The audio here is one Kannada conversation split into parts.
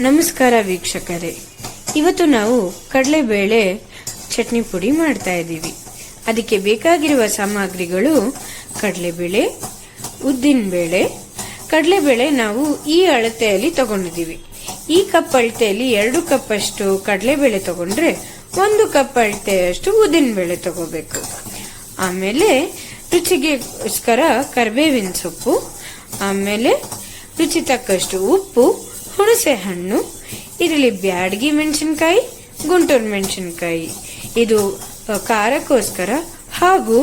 ನಮಸ್ಕಾರ ವೀಕ್ಷಕರೇ. ಇವತ್ತು ನಾವು ಕಡಲೆಬೇಳೆ ಚಟ್ನಿ ಪುಡಿ ಮಾಡ್ತಾ ಇದ್ದೀವಿ. ಅದಕ್ಕೆ ಬೇಕಾಗಿರುವ ಸಾಮಗ್ರಿಗಳು ಕಡಲೆಬೇಳೆ ಉದ್ದಿನಬೇಳೆ ಕಡಲೆಬೇಳೆ ನಾವು ಈ ಅಳತೆಯಲ್ಲಿ ತಗೊಂಡಿದ್ದೀವಿ. ಈ ಕಪ್ ಅಳತೆಯಲ್ಲಿ ಎರಡು ಕಪ್ ಅಷ್ಟು ಕಡಲೆಬೇಳೆ ತಗೊಂಡ್ರೆ ಒಂದು ಕಪ್ ಅಳತೆಯಷ್ಟು ಉದ್ದಿನಬೇಳೆ ತಗೋಬೇಕು. ಆಮೇಲೆ ರುಚಿಗೆಗೋಸ್ಕರ ಕರಿಬೇವಿನ ಸೊಪ್ಪು, ಆಮೇಲೆ ರುಚಿ ತಕ್ಕಷ್ಟು ಉಪ್ಪು ಹುಣಸೆ ಹಣ್ಣು ಇದರಲ್ಲಿ ಬ್ಯಾಡಗಿ ಮೆಣಸಿನಕಾಯಿ, ಗುಂಟೂರು ಮೆಣಸಿನಕಾಯಿ. ಇದು ಖಾರಕ್ಕೋಸ್ಕರ ಹಾಗೂ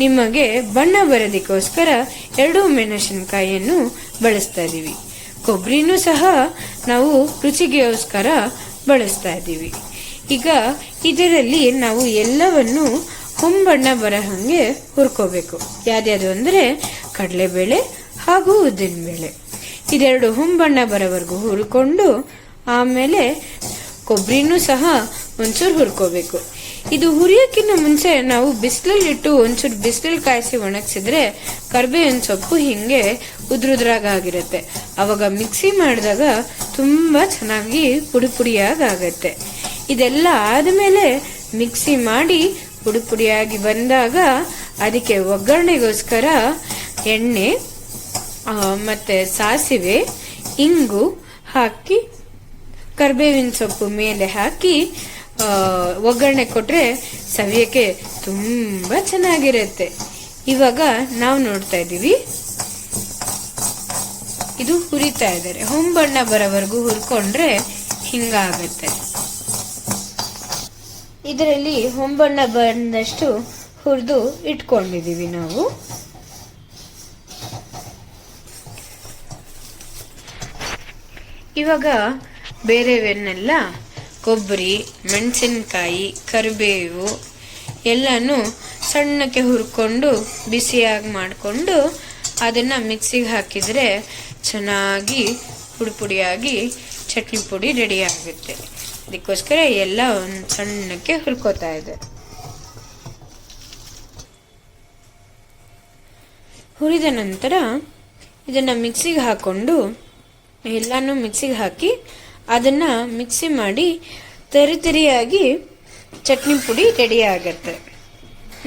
ನಿಮಗೆ ಬಣ್ಣ ಬರೋದಕ್ಕೋಸ್ಕರ ಎರಡು ಮೆಣಸಿನಕಾಯಿಯನ್ನು ಬಳಸ್ತಾ ಇದ್ದೀವಿ ಕೊಬ್ಬರಿನೂ ಸಹ ನಾವು ರುಚಿಗೋಸ್ಕರ ಬಳಸ್ತಾ ಇದ್ದೀವಿ ಈಗ ಇದರಲ್ಲಿ ನಾವು ಎಲ್ಲವನ್ನು ಹೊಂಬಣ್ಣ ಬರೋ ಹಾಗೆ ಹುರ್ಕೋಬೇಕು. ಯಾವ್ದ್ಯಾವುದು ಅಂದರೆ ಕಡಲೆಬೇಳೆ ಹಾಗೂ ಉದ್ದಿನಬೇಳೆ. ಇದೆರಡು ಹುಂಬಣ್ಣ ಬರೋವರೆಗೂ ಹುರ್ಕೊಂಡು, ಆಮೇಲೆ ಕೊಬ್ಬರಿನೂ ಸಹ ಒಂಚೂರು ಹುರ್ಕೋಬೇಕು. ಇದು ಹುರಿಯೋಕ್ಕಿಂತ ಮುಂಚೆ ನಾವು ಬಿಸಿಲಲ್ಲಿಟ್ಟು ಒಂಚೂರು ಬಿಸಿಲಲ್ಲಿ ಕಾಯಿಸಿ ಒಣಗಿಸಿದ್ರೆ ಕರ್ಬೇವಿನ ಸೊಪ್ಪು ಹಿಂಗೆ ಉದ್ರುದ್ರಾಗ ಆಗಿರುತ್ತೆ ಅವಾಗ ಮಿಕ್ಸಿ ಮಾಡಿದಾಗ ತುಂಬ ಚೆನ್ನಾಗಿ ಪುಡಿ ಪುಡಿಯಾಗಿ ಆಗತ್ತೆ ಇದೆಲ್ಲ ಆದಮೇಲೆ ಮಿಕ್ಸಿ ಮಾಡಿ ಪುಡಿ ಪುಡಿಯಾಗಿ ಬಂದಾಗ ಅದಕ್ಕೆ ಒಗ್ಗರಣೆಗೋಸ್ಕರ ಎಣ್ಣೆ ಮತ್ತೆ ಸಾಸಿವೆ, ಇಂಗು ಹಾಕಿ, ಕರ್ಬೇವಿನ ಸೊಪ್ಪು ಮೇಲೆ ಹಾಕಿ ಒಗ್ಗರಣೆ ಕೊಟ್ರೆ ಸವಿಯಕ್ಕೆ ತುಂಬ ಚೆನ್ನಾಗಿರುತ್ತೆ. ಇವಾಗ ನಾವು ನೋಡ್ತಾ ಇದ್ದೀವಿ. ಇದು ಹುರಿತಾ ಇದ್ದಾರೆ. ಹೊಂಬಣ್ಣ ಬರೋವರೆಗೂ ಹುರ್ಕೊಂಡ್ರೆ ಹಿಂಗಾಗುತ್ತೆ. ಇದರಲ್ಲಿ ಹೊಂಬಣ್ಣ ಬಂದಷ್ಟು ಹುರಿದು ಇಟ್ಕೊಂಡಿದ್ದೀವಿ ನಾವು. ಇವಾಗ ಬೇರೆವೆನ್ನೆಲ್ಲ ಕೊಬ್ಬರಿ, ಮೆಣಸಿನಕಾಯಿ, ಕರಿಬೇವು ಎಲ್ಲನೂ ಸಣ್ಣಕ್ಕೆ ಹುರ್ಕೊಂಡು ಬಿಸಿಯಾಗಿ ಮಾಡಿಕೊಂಡು ಅದನ್ನು ಮಿಕ್ಸಿಗೆ ಹಾಕಿದರೆ ಚೆನ್ನಾಗಿ ಪುಡಿ ಪುಡಿಯಾಗಿ ಚಟ್ನಿ ಪುಡಿ ರೆಡಿ ಆಗುತ್ತೆ. ಅದಕ್ಕೋಸ್ಕರ ಎಲ್ಲ ಒಂದು ಸಣ್ಣಕ್ಕೆ ಹುರ್ಕೋತಾ ಇದೆ. ಹುರಿದ ನಂತರ ಇದನ್ನು ಮಿಕ್ಸಿಗೆ ಹಾಕ್ಕೊಂಡು ಎಲ್ಲನೂ ಮಿಕ್ಸಿಗೆ ಹಾಕಿ ಅದನ್ನು ಮಿಕ್ಸಿ ಮಾಡಿ ತರಿ ತರಿಯಾಗಿ ಚಟ್ನಿ ಪುಡಿ ರೆಡಿ ಆಗುತ್ತೆ.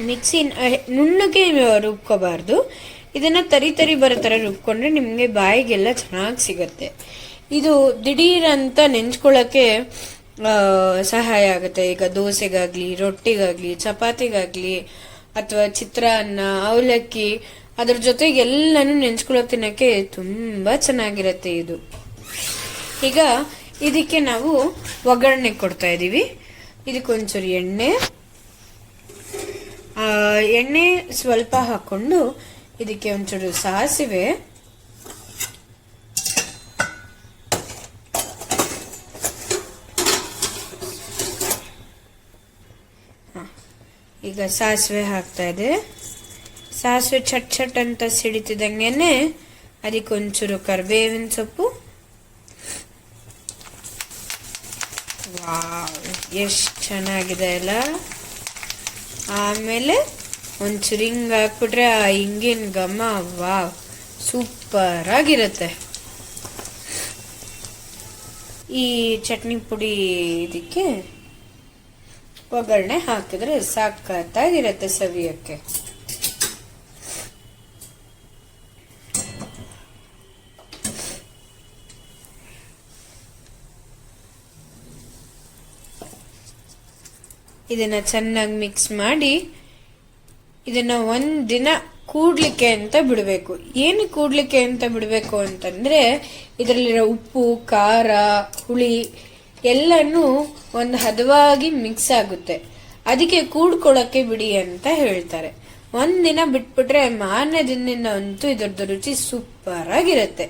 ಮಿಕ್ಸಿ ನುಣ್ಣಗೆ ರುಬ್ಕೋಬಾರ್ದು. ಇದನ್ನು ತರಿ ತರಿ ಬರೋ ಥರ ರುಬ್ಕೊಂಡ್ರೆ ನಿಮಗೆ ಬಾಯಿಗೆಲ್ಲ ಚೆನ್ನಾಗಿ ಸಿಗುತ್ತೆ. ಇದು ದಿಢೀರ್ ಅಂತ ನೆಂಚ್ಕೊಳ್ಳೋಕ್ಕೆ ಸಹಾಯ ಆಗುತ್ತೆ. ಈಗ ದೋಸೆಗಾಗ್ಲಿ, ರೊಟ್ಟಿಗಾಗ್ಲಿ, ಚಪಾತಿಗಾಗ್ಲಿ, ಅಥವಾ ಚಿತ್ರಾನ್ನ, ಅವಲಕ್ಕಿ ಅದ್ರ ಜೊತೆಗೆ ಎಲ್ಲನೂ ನೆಂಚ್ಕೊಳ್ಳೋ ತಿನ್ನಕ್ಕೆ ತುಂಬಾ ಚೆನ್ನಾಗಿರತ್ತೆ ಇದು. ಈಗ ಇದಕ್ಕೆ ನಾವು ಒಗ್ಗರಣೆ ಕೊಡ್ತಾ ಇದೀವಿ. ಇದಕ್ಕೊಂಚೂರು ಎಣ್ಣೆ. ಆ, ಎಣ್ಣೆ ಸ್ವಲ್ಪ ಹಾಕೊಂಡು ಇದಕ್ಕೆ ಒಂಚೂರು ಸಾಸಿವೆ. ಈಗ ಸಾಸಿವೆ ಹಾಕ್ತಾ ಇದೆ. ಸಾಸಿವೆ ಚಟ್ ಚಟ್ ಅಂತ ಸಿಡಿತಿದಂಗೆನೆ ಅದಕ್ಕೆ ಒಂಚೂರು ಕರಿಬೇವಿನ ಸೊಪ್ಪು. ವಾವ್, ಎಷ್ಟು ಚೆನ್ನಾಗಿದೆ ಅಲ್ಲ. ಆಮೇಲೆ ಒಂಚೂರು ಹಿಂಗೆ ಹಾಕ್ಬಿಟ್ರೆ ಆ ಹಿಂಗಿನ ಘಮ, ವಾವ್, ಸೂಪರ್ ಆಗಿರುತ್ತೆ. ಈ ಚಟ್ನಿ ಪುಡಿ ಇದಕ್ಕೆ ಒಗ್ಗರಣೆ ಹಾಕಿದ್ರೆ ಸಾಕತ್ತಾಗಿರುತ್ತೆ ಸವಿಯಕ್ಕೆ. ಇದನ್ನ ಚೆನ್ನಾಗಿ ಮಿಕ್ಸ್ ಮಾಡಿ ಇದನ್ನು ಒಂದು ದಿನ ಕೂಡ್ಲಿಕ್ಕೆ ಅಂತ ಬಿಡಬೇಕು. ಏನು ಕೂಡಲಿಕ್ಕೆ ಅಂತ ಬಿಡಬೇಕು ಅಂತಂದರೆ ಇದರಲ್ಲಿರೋ ಉಪ್ಪು, ಖಾರ, ಹುಳಿ ಎಲ್ಲನೂ ಒಂದು ಹದವಾಗಿ ಮಿಕ್ಸ್ ಆಗುತ್ತೆ. ಅದಕ್ಕೆ ಕೂಡ್ಕೊಳ್ಳೋಕ್ಕೆ ಬಿಡಿ ಅಂತ ಹೇಳ್ತಾರೆ. ಒಂದಿನ ಬಿಟ್ಬಿಟ್ರೆ ಮಾರನೇ ದಿನದಿಂದ ಅಂತೂ ಇದರದ್ದು ರುಚಿ ಸೂಪರ್ ಆಗಿರುತ್ತೆ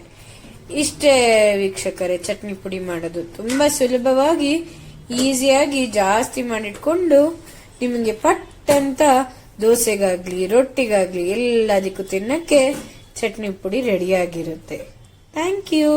ಇಷ್ಟೇ ವೀಕ್ಷಕರೇ, ಚಟ್ನಿ ಪುಡಿ ಮಾಡೋದು ತುಂಬಾ ಸುಲಭವಾಗಿ ಈಸಿಯಾಗಿ ಜಾಸ್ತಿ ಮಾಡಿಟ್ಕೊಂಡು ನಿಮಗೆ ಪಟ್ಟಂತ ದೋಸೆಗಾಗ್ಲಿ ರೊಟ್ಟಿಗಾಗ್ಲಿ ಎಲ್ಲದಕ್ಕೂ ತಿನ್ನಕ್ಕೆ ಚಟ್ನಿ ಪುಡಿ ರೆಡಿಯಾಗಿರುತ್ತೆ ಥ್ಯಾಂಕ್ ಯು